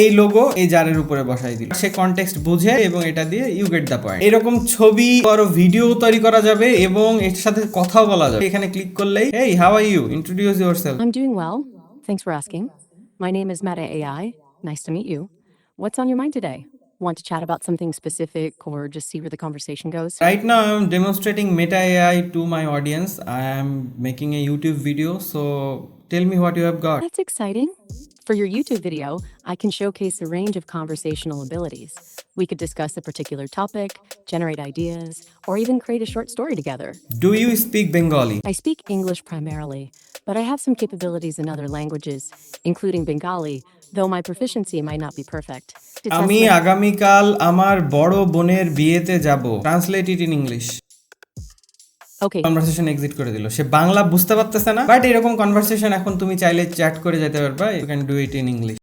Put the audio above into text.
এই লোগো এই জারের উপরে বসাই দিল সে কনটেক্সট বুঝে এবং এটা দিয়ে ইউ গেট দ্য পয়েন্ট এরকম ছবি বড় ভিডিও তৈরি করা যাবে এবং এর সাথে কথাও বলা যাবে এখানে ক্লিক করলেই এই how are you introduce yourself I'm doing well. Thanks for asking. My name is Meta AI. Nice to meet you. What's on your mind today? Want to chat about something specific or just see where the conversation goes? Right now, I'm demonstrating Meta AI to my audience. I am making a YouTube video, so tell me what you have got. That's exciting. For your YouTube video, I can showcase a range of conversational abilities. We could discuss a particular topic, generate ideas, or even create a short story together. Do you speak Bengali? I speak English primarily, but I have some capabilities in other languages, including Bengali, though my proficiency might not be perfect. To test আমি my- আগামীকাল আমার বড় বোনের বিয়েতে যাব translate it in English Okay, conversation exit করে দিল। সে বাংলা বুঝতে পারতেছে না বাট এরকম কনভারসেশন এখন তুমি চাইলে চ্যাট করে যেতে পারবা। You can do it in English